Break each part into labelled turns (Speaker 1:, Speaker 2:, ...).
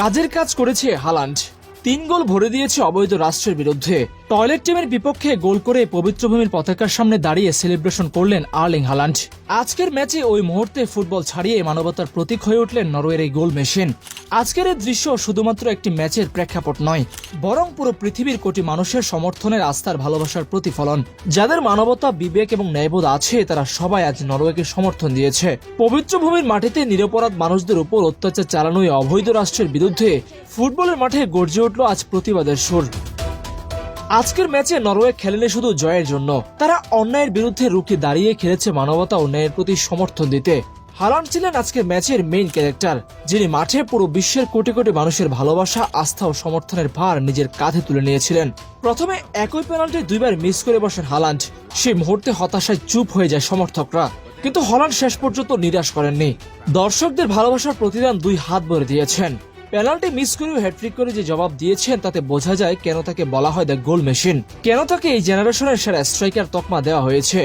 Speaker 1: কাজের কাজ করেছে হালান্ড। তিন গোল ভরে দিয়েছে অবৈধ রাষ্ট্রের বিরুদ্ধে। টয়লেট টিমের বিপক্ষে গোল করে পবিত্র ভূমির পতাকার সামনে দাঁড়িয়ে সেলিব্রেশন করলেন আর্লিং হালান্ড। আজকের ম্যাচে ওই মুহূর্তে ফুটবল ছাড়িয়ে মানবতার প্রতীক হয়ে উঠলেন নরওয়ের এই গোল মেশিন। আজকের এই দৃশ্য শুধুমাত্র একটি ম্যাচের প্রেক্ষাপট নয়, বরং পুরো পৃথিবীর কোটি মানুষের সমর্থনের আস্থার ভালোবাসার প্রতিফলন। যাদের মানবতা, বিবেক এবং ন্যায়বোধ আছে, তারা সবাই আজ নরওয়েকে সমর্থন দিয়েছে। পবিত্র ভূমির মাটিতে নিরপরাধ মানুষদের উপর অত্যাচার চালানোই অবৈধ রাষ্ট্রের বিরুদ্ধে ফুটবলের মাঠে গর্জে উঠল আজ প্রতিবাদের সুর। আজকের ম্যাচে নরওয়ে খেলেনি শুধু জয়ের জন্য, তারা অন্যায়ের বিরুদ্ধে রুখে দাঁড়িয়ে খেলেছে মানবতা ও ন্যায়ের প্রতি সমর্থন দিতে। হালান ছিলেন আজকের ম্যাচের মেইন ক্যারেক্টার যিনি মাঠে পুরো বিশ্বের কোটি কোটি মানুষের ভালোবাসা, আস্থা ও সমর্থনের ভার নিজের কাঁধে তুলে নিয়েছিলেন। প্রথমে একই পেনাল্টি দুইবার মিস করে বসেন হালান্ড। সেই মুহূর্তে হতাশায় চুপ হয়ে যায় সমর্থকরা। কিন্তু হলান্ড শেষ পর্যন্ত নিরাশ করেননি। দর্শকদের ভালোবাসার প্রতিদান দুই হাত ভরে দিয়েছেন। পেনাল্টি মিস করেও হ্যাট্রিক করে যে জবাব দিয়েছেন, তাতে বোঝা যায় কেন তাকে বলা হয় দ্য গোল মেশিন। কেন তাকে এই জেনারেশনের সেরা স্ট্রাইকার তকমা দেওয়া হয়েছে?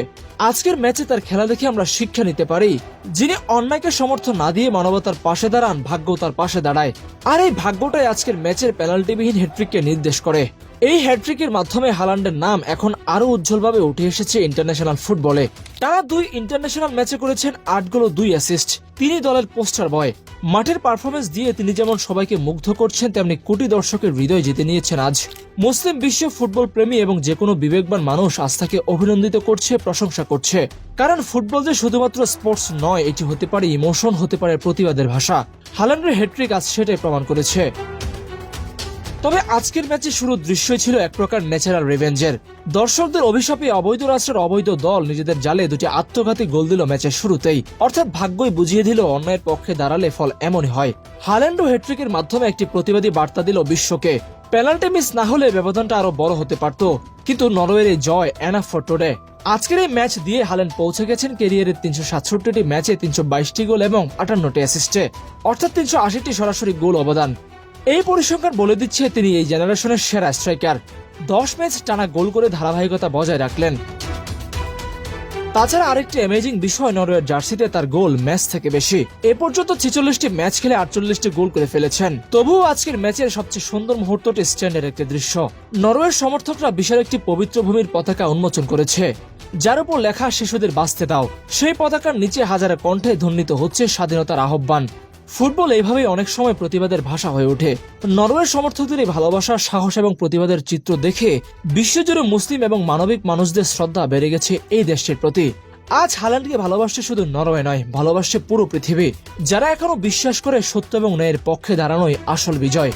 Speaker 1: আজকের ম্যাচে তার খেলা দেখে আমরা শিক্ষা নিতে পারি, যিনি অন্যায়কে সমর্থন না দিয়ে মানবতার পাশে দাঁড়ান ভাগ্য তার পাশে দাঁড়ায়। আর এই ভাগ্যটাই আজকের ম্যাচের পেনাল্টিবিহীন হ্যাট্রিককে নির্দেশ করে। এই হ্যাট্রিকের মাধ্যমে হালান্ডের নাম এখন আরও উজ্জ্বলভাবে উঠে এসেছে ইন্টারন্যাশনাল ফুটবলে টানা দুই ইন্টারন্যাশনাল ম্যাচে করেছেন আট গোল দুই অ্যাসিস্ট তিনি দলের পোস্টার বয় মাঠের পারফরমেন্স দিয়ে তিনি যেমন সবাইকে মুগ্ধ করছেন, তেমনি কোটি দর্শকের হৃদয় জিতে নিয়েছেন আজ। মুসলিম বিশ্ব ফুটবল প্রেমী এবং যে কোনো বিবেকবান মানুষ আজ তাকে অভিনন্দিত করছে, প্রশংসা করছে। কারণ ফুটবল যে শুধুমাত্র স্পোর্টস নয়, এটি হতে পারে ইমোশন হতে পারে প্রতিবাদের ভাষা। হালান্ডের হ্যাট্রিক আজ সেটাই প্রমাণ করেছে। তবে আজকের ম্যাচে শুরু দৃশ্যই ছিল এক প্রকার ন্যাচারাল রিভেঞ্জের দর্শকদের অভিশাপে অবৈধ রাষ্ট্রের অবৈধ দল নিজেদের জালে দুটি আত্মঘাতী গোল দিল ম্যাচের শুরুতেই। অর্থাৎ ভাগ্যই বুঝিয়ে দিল অন্যায়ের পক্ষে দাঁড়ালে ফল এমনই হয়। হাল্যান্ড হ্যাট্রিকের মাধ্যমে একটি প্রতিবাদী বার্তা দিল বিশ্বকে। পেনাল্টি মিস না হলে ব্যবধানটা আরও বড় হতে পারত। কিন্তু নরওয়ের এই জয় এনাফ ফর টুডে আজকের এই ম্যাচ দিয়ে হাল্যান্ড পৌঁছে গেছেন কেরিয়ারের তিনশো সাতষট্টিটি ম্যাচে তিনশো বাইশটি গোল এবং আটান্নটি অ্যাসিস্টে অর্থাৎ তিনশো আশিটি সরাসরি গোল অবদান। এই পরিসংখ্যান বলে দিচ্ছে তিনি এই জেনারেশনের সেরা স্ট্রাইকার দশ ম্যাচ টানা গোল করে ধারাবাহিকতা বজায় রাখলেন। তাছাড়া আরেকটি অ্যামেজিং বিষয়, নরওয়ের জার্সিতে তার গোল ম্যাচ থেকে বেশি। এ পর্যন্ত ছেচল্লিশটি ম্যাচ খেলে আটচল্লিশটি গোল করে ফেলেছেন। তবুও আজকের ম্যাচের সবচেয়ে সুন্দর মুহূর্তটি স্ট্যান্ডের একটি দৃশ্য। নরওয়ের সমর্থকরা বিশাল একটি পবিত্র ভূমির পতাকা উন্মোচন করেছে। যার উপর লেখা, শিশুদের বাঁচতে দাও। সেই পতাকার নিচে হাজারে কণ্ঠে ধ্বনিত হচ্ছে স্বাধীনতার আহ্বান। ফুটবল এইভাবেই অনেক সময় প্রতিবাদের ভাষা হয়ে ওঠে। নরওয়ের সমর্থকদের এই ভালোবাসা সাহস এবং প্রতিবাদের চিত্র দেখে বিশ্বজুড়ে মুসলিম এবং মানবিক মানুষদের শ্রদ্ধা বেড়ে গেছে এই দেশটির প্রতি। আজ হালান্ডকে ভালোবাসছে শুধু নরওয়ে নয়, ভালোবাসছে পুরো পৃথিবী, যারা এখনও বিশ্বাস করে সত্য এবং ন্যায়ের পক্ষে দাঁড়ানোই আসল বিজয়।